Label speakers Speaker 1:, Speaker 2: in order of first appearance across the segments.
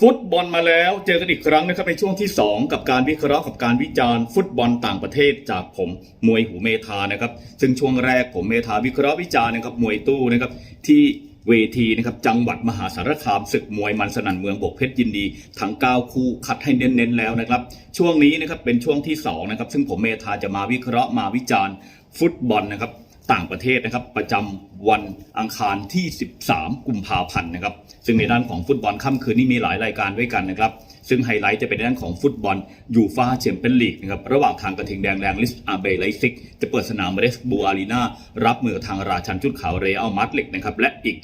Speaker 1: ฟุตบอลมาแล้วเจอกันอีกครั้งนะครับในช่วงที่ 2 กับการวิเคราะห์กับการวิจารณ์ฟุตบอลต่างประเทศจากผมมวยหูเมธานะครับซึ่งช่วงแรกผมเมธาวิเคราะห์วิจารณ์นะครับมวยตู้นะครับที่เวทีนะครับจังหวัดมหาสารคามศึกมวยมันสนั่นเมืองบกเพชรยินดีทั้ง 9 คู่คัดให้เน้นๆแล้วนะครับช่วงนี้นะครับเป็นช่วงที่2นะครับซึ่งผมเมธาจะมาวิเคราะห์มาวิจารณ์ฟุตบอลนะครับ ต่างประเทศนะครับประจำวันอังคารที่ 13 กุมภาพันธ์นะครับซึ่งในด้านของฟุตบอลค่ำคืนนี้มีหลายรายการด้วยกันนะครับซึ่งไฮไลท์จะเป็นด้านของฟุตบอลยูฟาแชมเปี้ยนลีกนะครับระหว่างทางกระทิงแดงแรงลิสอาเบไลซิก จะเปิดสนามเรสบูอารีนารับมือทางราชันชุดขาวเรอัลมาดริดนะครับและอีก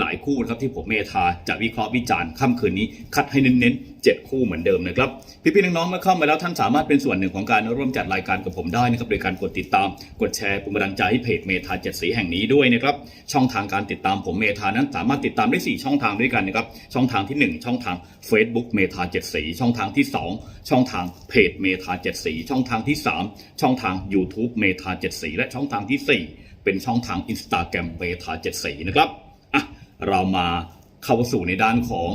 Speaker 1: หลายๆคู่นะครับที่ผมเมธาจะวิเคราะห์วิจารณ์ค่ำคืนนี้ คัดให้เน้นๆ7คู่เหมือนเดิมนะครับพี่ๆน้องๆเมื่อเข้ามาแล้วท่านสามารถเป็นส่วนหนึ่งของการร่วมจัดรายการกับผมได้นะครับโดยการกดติดตามกดแชร์เป็นกำลังใจให้เพจเมธาเจ็ดสีแห่งนี้ด้วยนะครับช่องทางการติดตามผมเมธานั้นสามารถติดตามได้ 4 ช่องทางด้วยกันนะครับช่องทางที่ 1 ช่องทาง Facebook เมธาเจ็ดสีช่องทางที่ 2 ช่องทางเพจเมธาเจ็ดสีช่องทางที่ 3 ช่องทาง YouTube เมธาเจ็ดสีและช่องทางทีสี่4 เป็นช่องทาง Instagram เมธาเจ็ดสีนะครับ เรามาเข้าสู่ในด้านของ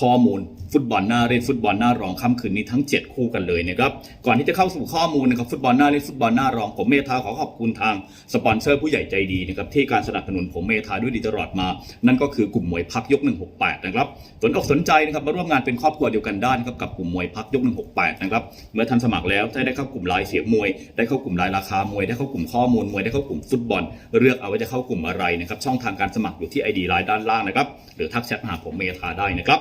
Speaker 1: ข้อมูลฟุตบอลหน้าเล่นฟุตบอลหน้ารองค่ำคืนนี้ทั้ง 7 คู่กันเลยนะครับก่อนที่จะเข้าสู่ข้อมูลนะครับฟุตบอลหน้าเล่นฟุตบอลหน้ารองผมเมธาขอขอบคุณทางสปอนเซอร์ผู้ใหญ่ใจดีนะครับที่การสนับสนุนผมเมธาด้วยดีตลอดมา นั่นก็คือกลุ่มมวยพักยก 168 นะครับสนอกสนใจนะครับมาร่วมงานเป็นครอบครัวเดียวกันได้นะครับกับกลุ่มมวยพักยก 168 นะครับเมื่อท่านสมัครแล้วจะได้เข้ากลุ่มรายเสียมวย ได้เข้ากลุ่มรายราคามวยได้เข้ากลุ่มข้อมูลมวยได้เข้ากลุ่มฟุตบอล เลือกเอาว่าจะเข้ากลุ่มอะไรนะครับช่องทางการสมัครอยู่ที่ไอดีไลน์ด้านล่างนะครับหรือทักแชทหาผมเมธาได้นะครับ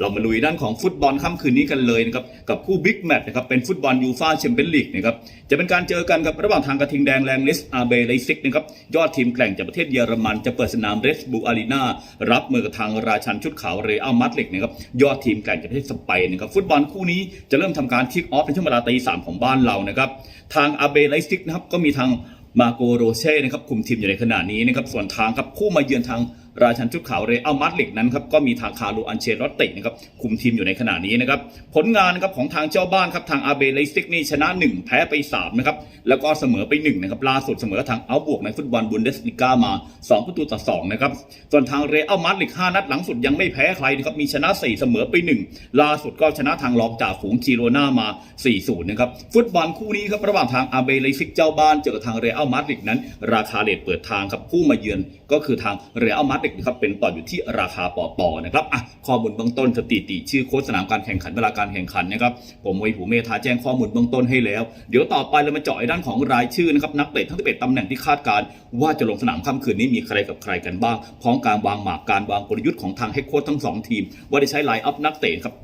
Speaker 1: เรามาลุยด้านของฟุตบอลค่ำคืนนี้กันเลยนะครับกับคู่บิ๊กแมตช์นะครับเป็นฟุตบอลยูฟาแชมเปี้ยนลีกนะครับจะเป็นการเจอกันกับระหว่างทางกระทิงแดงแรงลิสอาเบไลซิกนะครับยอดทีมแกร่งจากประเทศเยอรมันจะเปิดสนามเรสบูอารีนารับมือกับทางราชันชุดขาวเรอัลมัดลิกนะครับยอดทีมแกร่งจากประเทศสเปนนะครับฟุตบอลคู่นี้จะเริ่มทำการคิกออฟในช่วงเวลาตีสามของบ้านเรานะครับทางอาเบไลซิกนะครับก็มีทางมาโกโรเช่นะครับคุมทีมอยู่ในขณะนี้นะครับส่วนทางครับคู่มาเยือนทาง ราชันชุดขาวเรอัลมาดริดนั้นครับก็มีทางคาร์ลอันเชลอตตินะครับคุมทีมอยู่ในขณะนี้นะครับผลงานนะครับของทางเจ้าบ้านครับทางอาเบเลซิกนี่ชนะ 1 แพ้ไป3นะครับแล้วก็เสมอไป1นะครับล่าสุดเสมอทางเอาบวกในฟุตบอลบุนเดสลิก้ามา 2 ประตูต่อ2นะครับส่วนทางเรอัลมาดริด5นัดหลังสุดยังไม่แพ้ใครนะครับมีชนะ 4 เสมอไป 1 ล่าสุดก็ชนะทางรองจากฝูงจีโรนามา 4-0นะครับฟุตบอลคู่นี้ครับระหว่างทางอาเบเลซิกเจ้าบ้านเจอกับทางเรอัลมาดริดนั้น ราคาเลทเปิดทางครับผู้มาเยือนก็คือทางเรอัลมาดริกนะครับเป็นต่ออยู่ที่ราคาปอปอนะครับอะข้อมูลเบื้องต้นสถิติ ชื่อโค้ชสนามการแข่งขันเวลาการแข่งขันนะครับผมวยผูเมธาแจ้งข้อมูลเบื้องต้นให้แล้ว เดี๋ยวต่อไปเรามาเจาะด้านของรายชื่อนะครับนักเตะทั้ง11ตำแหน่งที่คาดการว่าจะลงสนามค่ำคืนนี้มีใครกับใครกันบ้างพร้อมการวางหมากการวางกลยุทธ์ของทางเฮดโค้ชทั้งสองทีม ว่าได้ใช้ไลน์อัพนักเตะครับ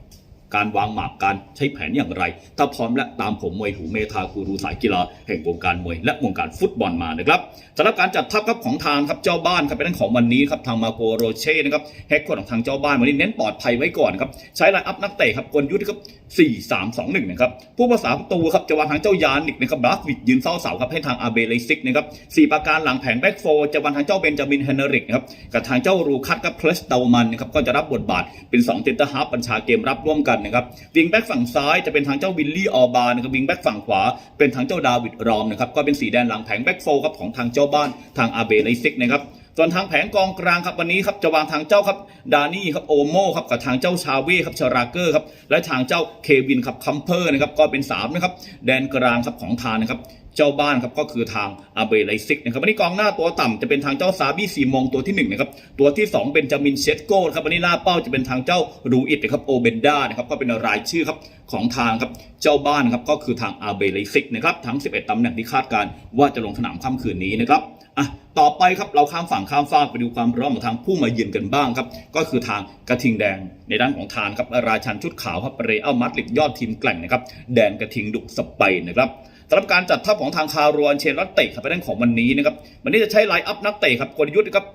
Speaker 1: การวางหมากการใช้แผนอย่างไร ถ้าพร้อมและตามผมมวยหูเมธากูรูสายกีฬาแห่งวงการมวยและวงการฟุตบอลมานะครับสำหรับการจัดทัพครับของทางครับเจ้าบ้านครับเป็นเรื่องของวันนี้ครับทางมาโกโรเช่นะครับแฮกคนของทางเจ้าบ้านวันนี้เน้นปลอดภัยไว้ก่อนครับใช้ไลน์อัพนักเตะครับกลยุทธ์ครับ4 3 2 1นะครับผู้ภาษาประตูครับจะวางทางเจ้ายานิกนะครับบลัสวิกยืนเฝ้าเสาครับให้ทางอาเบเลซิกนะครับสี่ประการหลังแผงแบ็กโฟจะวางทางเจ้าเบนจามินเฮนริกนะครับกับทางเจ้ารูคัตกับเพลสเตลมันนะครับก็จะรับบทบาทเป็น2เซนเตอร์ฮาร์ฟบัญชาเกมรับร่วมกันนะครับวิงแบ็กฝั่งซ้ายจะเป็นทางเจ้าวิลลี่ออบานะครับวิงแบ็กฝั่งขวาเป็นทางเจ้าดาวิดรอมนะครับก็เป็นสีแดนหลังแผงแบ็กโฟครับของทางเจ้าบ้านทางอาเบเลซิกนะครับส่วนทางแผงกองกลางครับวันนี้ครับจะวางทางเจ้าครับดานี่ครับโอโมครับกับทางเจ้าชาเว่ครับชาราเกอร์ครับและทางเจ้าเควินครับคัมเพอร์นะครับก็เป็นสามนะครับแดนกลางครับของทางนะครับ เจ้าบ้านครับก็คือทางอาเบไลซิกนะครับวันนี้กองหน้าตัวต่ำจะเป็นทางเจ้าซาบี้ซีมองตัวที่1นะครับตัวที่ 2 เป็นจามินเชสโก้ครับวันนี้หน้าเป้าจะเป็นทางเจ้ารูอิดนะครับโอเบนด้านะครับก็เป็นรายชื่อครับของทางครับเจ้าบ้านครับก็คือทางอาเบไลซิกนะครับทั้ง 11ตำแหน่งที่คาดการว่าจะลงสนามค่ำคืนนี้นะครับอะต่อไปครับเราข้ามฝั่งข้ามฟากไปดูความพร้อมของทางผู้มาเยือนกันบ้างครับก็คือทางกระทิงแดงในด้านของทางครับราชันชุดขาวครับเรอัลมาดริดยอดทีมแกร่งนะครับแดนกระทิงดุสเปนะครับ สำหรับการจัดทัพของทางคารัวอันเชนรัตเตะครับไปด้านของวันนี้นะครับวันนี้จะใช้ไลน์อัพนักเตะครับกลยุทธ์นะครับ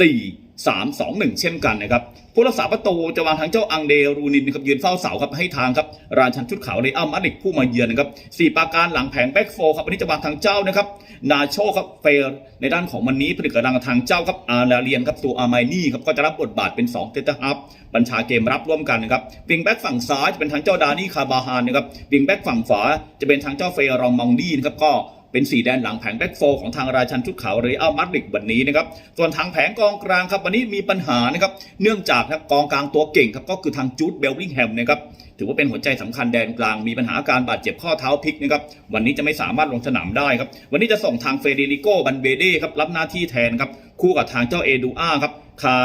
Speaker 1: 4 3 2 1 เช่นกันนะครับผู้รักษาประตูจะวางทางเจ้าอังเดรูนินนะครับยืนเฝ้าเสาครับให้ทางครับราชันชุดขาวเลอัลมาดริดผู้มาเยือนนะครับสี่ปาการหลังแผงแบ็กโฟครับวันนี้จะวางทางเจ้านะครับนาโชครับเฟลในด้านของวันนี้ผลิตกระดังทางเจ้าครับอาราเลียนครับตัวอาร์ไมนี่ครับก็จะรับบทบาทเป็น2เตตฮับบัญชาเกมรับร่วมกันนะครับวิงแบ็กฝั่งซ้ายจะเป็นทางเจ้าดานี่คาบาฮานนะครับวิงแบ็กฝั่งขวาจะเป็นทางเจ้าเฟรองมองดี้นะครับก็ เป็นสีแดนหลังแผงแบ็กโฟของทางราชันชุดขาวเรอัลมาดริดวันนี้นะครับส่วนทางแผงกองกลางครับวันนี้มีปัญหานะครับเนื่องจากครับกองกลางตัวเก่งครับก็คือทางจูดเบลลิงแฮมนะครับถือว่าเป็นหัวใจสำคัญแดนกลางมีปัญหาการบาดเจ็บข้อเท้าพลิกนะครับวันนี้จะไม่สามารถลงสนามได้ครับวันนี้จะส่งทางเฟเดริโกบันเบเด้ครับรับหน้าที่แทนครับคู่กับทางเจ้าเอดูอาครับคา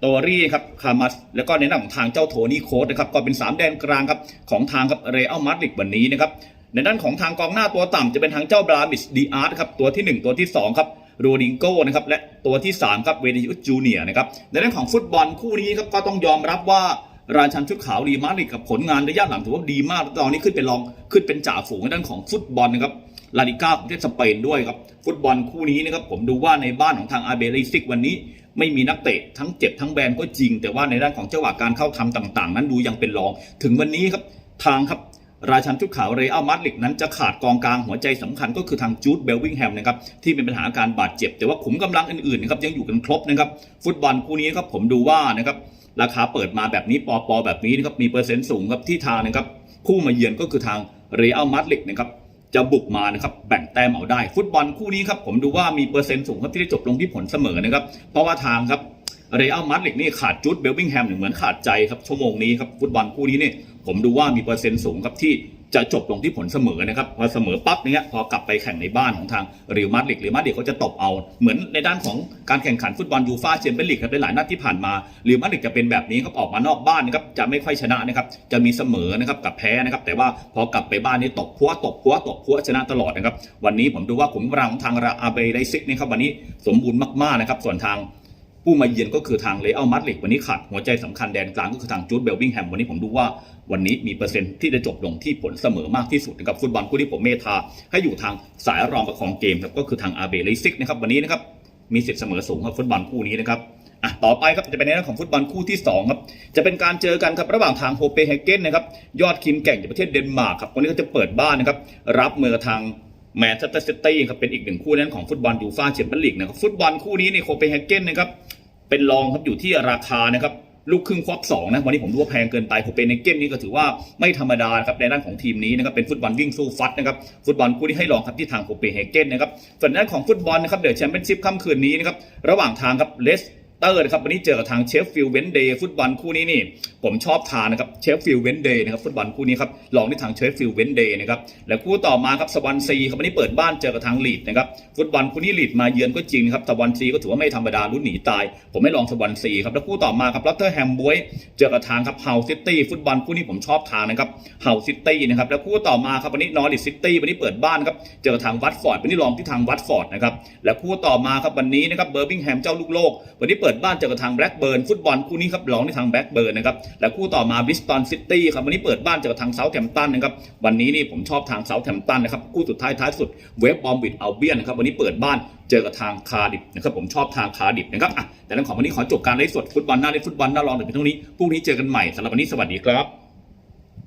Speaker 1: โตรี่ครับคามัสแล้วก็ในหน้าของทางเจ้าโทนี่โคสนะครับก็เป็น 3 แดนกลางครับของทางครับเรอัลมาดริดวันนี้นะครับ ในด้านของทางกองหน้าตัวต่ำจะเป็นทางเจ้าบรามิสดีอาร์ตครับตัวทีหนึ่1 ตัวที่ 2 ครับโรดิงโก้นะครับและตัวที่ 3 ครับเวนิอุสจูเนียนะครับในด้านของฟุตบอลคู่นี้ครับก็ต้องยอมรับว่าราชันชุดขาวรีมาริกับผลงานระยะหลังถือว่าดีมากตอนนี้ขึ้นเป็นรองขึ้นเป็นจ่าฝูงในด้านของฟุตบอลนะครับลาลิก้าของประเทศสเปนด้วยครับ ฟุตบอลคู่นี้นะครับผมดูว่าในบ้านของทางอาเบริซิกวันนี้ ไม่มีนักเตะทั้งเจ็บทั้งแบนก็จริง แต่ว่าในด้านของจังหวะการเข้าทำต่าง ๆ นั้นดูยังเป็นรอง ถึงวันนี้ครับทางครับ ราชันชุดขาวเรอัลมาดริดนั้นจะขาดกองกลางหัวใจสำคัญก็คือทางจูดเบลวิงแฮมนะครับที่เป็นปัญหาการบาดเจ็บ แต่ว่าขุมกำลังอื่นๆนะครับยังอยู่กันครบนะครับฟุตบอลคู่นี้ครับผมดูว่านะครับราคาเปิดมาแบบนี้ปอปอแบบนี้นะครับมีเปอร์เซ็นต์สูงครับที่ทางนะครับคู่มาเยือนก็คือทางเรอัลมาดริดนะครับจะบุกมานะครับแบ่งแต้มเอาได้ ฟุตบอลคู่นี้ครับผมดูว่ามีเปอร์เซ็นต์สูงครับที่ได้จบลงที่ผลเสมอนะครับเพราะว่าทางครับเรอัลมาดริดนี่ขาดจุดเบลบิงแฮมเหมือนขาดใจครับชั่วโมงนี้ครับฟุตบอลคู่นี้เนี่ย ผมดูว่ามีเปอร์เซ็นต์สูงครับที่จะจบลงที่ผลเสมอนะครับพอเสมอปั๊บเนี้ยพอกลับไปแข่งในบ้านของทางเรอัลมาดริดเรอัลมาดริดเขาจะตบเอา เหมือนในด้านของการแข่งขันฟุตบอลยูฟ่าแชมเปี้ยนลีกครับในหลายนัดที่ผ่านมาเรอัลมาดริดจะเป็นแบบนี้ครับออกมานอกบ้านนะครับจะไม่ค่อยชนะนะครับจะมีเสมอนะครับกับแพ้นะครับแต่ว่าพอกลับไปบ้านนี่ตบพัวตบพัวตบพัวชนะตลอดนะครับวันนี้ผมดูว่าขุมกำลังของทางราอาเบไลซิกนี่ครับวันนี้สมบูรณ์มากๆนะครับส่วนทาง ผู้มาเยือนก็คือทางเลอัลมาดริดวันนี้ขาดหัวใจสำคัญแดนกลางก็คือทางจูดเบลวิงแฮมวันนี้ผมดูว่าวันนี้มีเปอร์เซ็นต์ที่จะจบลงที่ผลเสมอมากที่สุดนะครับฟุตบอลคู่ที่ผมเมตาให้อยู่ทางสายรองประคองเกมครับก็คือทางอาเบเลซิกนะครับวันนี้นะครับมีสิทธิ์เสมอสูงครับฟุตบอลคู่นี้นะครับอะต่อไปครับจะเป็นในเรื่องของฟุตบอลคู่ที่สองครับจะเป็นการเจอกันครับระหว่างทางโฮเปเฮเกนนะครับยอดคิมแก่งจากประเทศเดนมาร์กครับวันนี้เขาจะเปิดบ้านนะครับรับมือทางแมนเชสเตอร์ซิตี้ครับเป็นอีกหนึ่งคู่นั้นของฟุตบอลยูฟ่าแชมเปี้ยนลีกนะครับฟุตบอลคู่นี้ในโคเปนเฮเกนนะครับ เป็นรองครับอยู่ที่ราคานะครับลูกครึ่งควบสองนะวันนี้ผมดูว่าแพงเกินไปโคเปนเฮเกมนี้ก็ถือว่าไม่ธรรมดานะครับในด้านของทีมนี้นะครับเป็นฟุตบอลวิ่งสู้ฟัดนะครับฟุตบอลคู่ที่ให้รองครับที่ทางโคเปนเฮเกนนะครับส่วนในด้านของฟุตบอลนะครับเดี๋ยวแชมเปี้ยนชิพค่ำคืนนี้นะครับระหว่างทางครับเลส เตอร์นะครับวันนี้เจอกับทางเชฟฟิลด์เวนเดย์ฟุตบอลคู่นี้นี่ ผมชอบทานนะครับเชฟฟิลด์เวนเดย์นะครับฟุตบอลคู่นี้ครับลองที่ทางเชฟฟิลด์เวนเดย์นะครับและคู่ต่อมาครับสวอนซีครับวันนี้เปิดบ้านเจอกับทางลีดนะครับฟุตบอลคู่นี้ลีดมาเยือนก็จริงครับสวอนซีก็ถือว่าไม่ธรรมดาลุ้นหนีตาย ผมไม่ลองสวอนซีครับแล้วคู่ต่อมาครับลอตเทอร์แฮมบวยเจอกับทางครับเฮาซิตี้ฟุตบอลคู่นี้ผมชอบทางนะครับเฮาซิตี้นะครับแล้วคู่ต่อมาครับวันนี้นอริสซิตี้วันนี้เปิดบ้านครับเจอกับทางวัตฟอร์ดวันนี้ลองที่ทางวัตฟอร์ดนะครับและคู่ต่อมาครับวันนี้นะครับเบอร์บิงแฮมเจ้าลูกโลกวันนี้เปิดิดบ้านเจอกับทางแบล็กเบิร์นฟุตบอลคู่นี้ครับลองในทางแบล็กเบิร์นนะครับและคู่ต่อมาบิสตันซิตี้ครับวันนี้เปิดบ้านเจอกับทางเซาท์แฮมป์ตันนะครับวันนี้นี่ผมชอบทางเซาท์แฮมป์ตันนะครับคู่สุดท้ายท้ายสุดเวฟบอมบิดเอาเบียนนะครับวันนี้เปิดบ้านเจอกับทางคาดิบนะครับผมชอบทางคาดิบนะครับอะแต่องของวันนี้ขอจบการไลฟ์สดฟุตบอลหน้าเล่นฟุตบอลหน้ารองถึงเพียงเท่านี้พรุ่งนี้เจอกันใหม่สำหรับวันนี้สวัสดีครับ